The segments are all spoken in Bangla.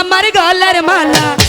আমার গলার মালা।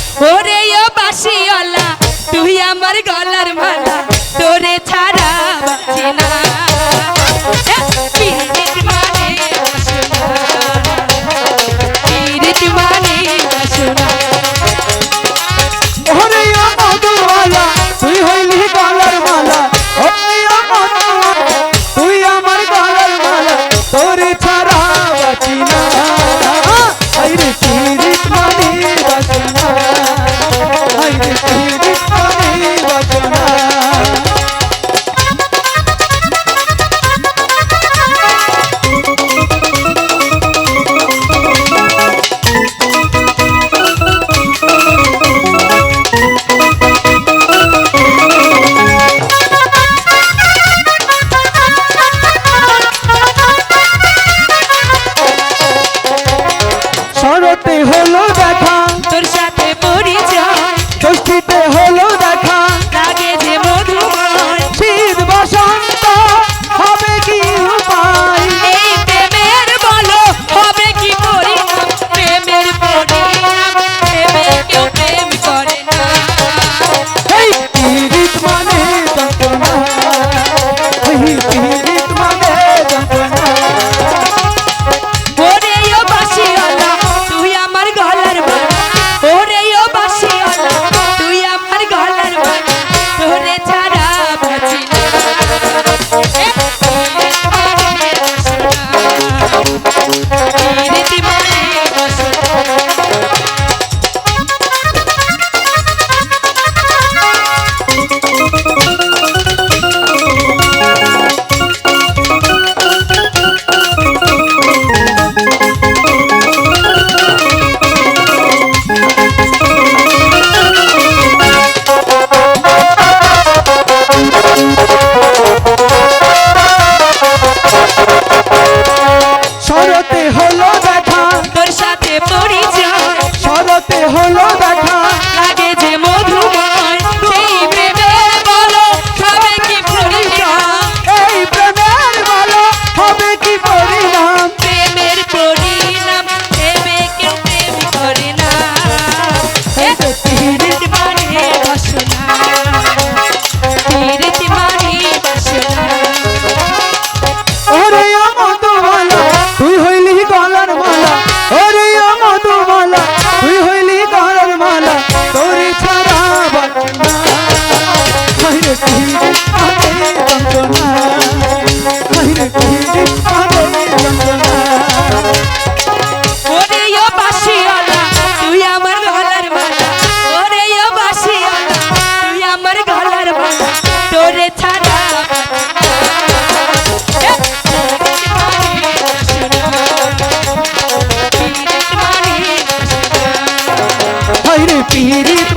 হতে হলো ব্যথা। আমার গলার মালা তোরে ছাড়া পীড়িত